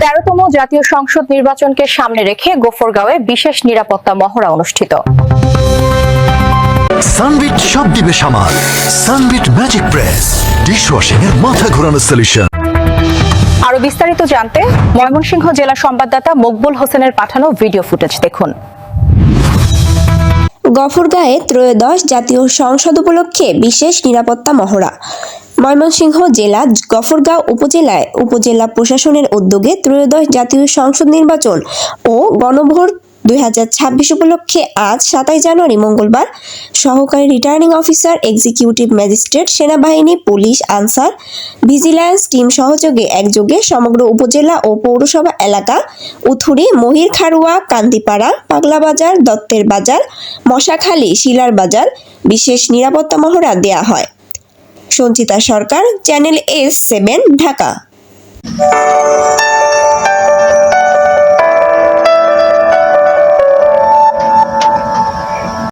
তেরোতম জাতীয় সংসদ নির্বাচনকে সামনে রেখে গোফরগাঁওয়ে বিশেষ নিরাপত্তা মহড়া অনুষ্ঠিত। সানবিট সব দিবে সামাল। Sunbit magic press. ডিশওয়াশিং এর মাথা ঘোরানো সলিউশন আরও বিস্তারিত জানতে ময়মনসিংহ জেলা সংবাদদাতা মকবুল হোসেনের পাঠানো ভিডিও ফুটেজ দেখুন। গফরগাঁয়ে ত্রয়োদশ জাতীয় সংসদ উপলক্ষে বিশেষ নিরাপত্তা মহড়া। ময়মনসিংহ জেলা গফরগাঁও উপজেলায় উপজেলা প্রশাসনের উদ্যোগে ত্রয়োদশ জাতীয় সংসদ নির্বাচন ও গণভোট দুই হাজার ছাব্বিশ উপলক্ষে আজ সাতাই জানুয়ারি মঙ্গলবার সহকারী রিটার্নিং অফিসার, এক্সিকিউটিভ ম্যাজিস্ট্রেট, সেনাবাহিনী, পুলিশ, আনসার ভিজিল্যান্স টিম সহযোগে একযোগে সমগ্র উপজেলা ও পৌরসভা এলাকা, উথুরি মহির খারুয়া কান্দিপাড়া, পাগলা বাজার, দত্তের বাজার, মশাখালী, শিলার বাজার বিশেষ নিরাপত্তা মহড়া দেয়া হয়। Sanchita Sarkar, channel S seven, Dhaka.